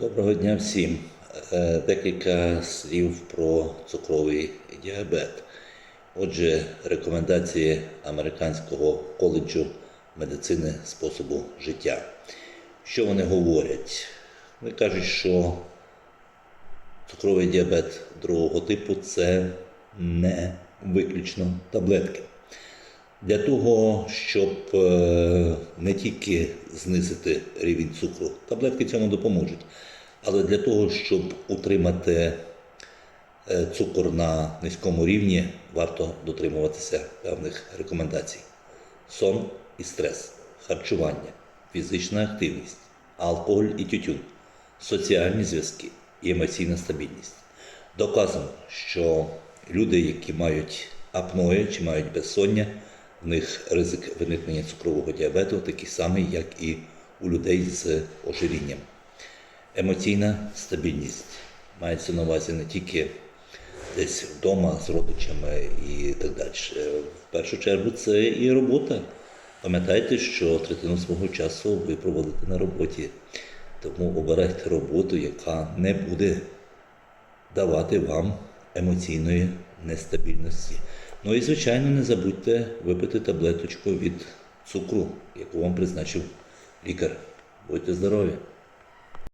Доброго дня всім. Е, Декілька слів про цукровий діабет. Отже, рекомендації Американського коледжу медицини способу життя. Що вони говорять? Вони кажуть, що цукровий діабет другого типу це не виключно таблетки. Для того, щоб е, не тільки знизити рівень цукру, таблетки цьому допоможуть, але для того, щоб утримати е, цукор на низькому рівні, варто дотримуватися певних рекомендацій: сон і стрес, харчування, фізична активність, алкоголь і тютюн, соціальні зв'язки і емоційна стабільність. Доказано, що люди, які мають апноє чи мають безсоння, в них ризик виникнення цукрового діабету такий самий, як і у людей з ожирінням. Емоційна стабільність мається на увазі не тільки десь вдома з родичами і так далі. В першу чергу це і робота. Пам'ятайте, що третину свого часу ви проводите на роботі. Тому обирайте роботу, яка не буде давати вам емоційної нестабільності. Ну і, звичайно, не забудьте випити таблеточку від цукру, яку вам призначив лікар. Будьте здорові!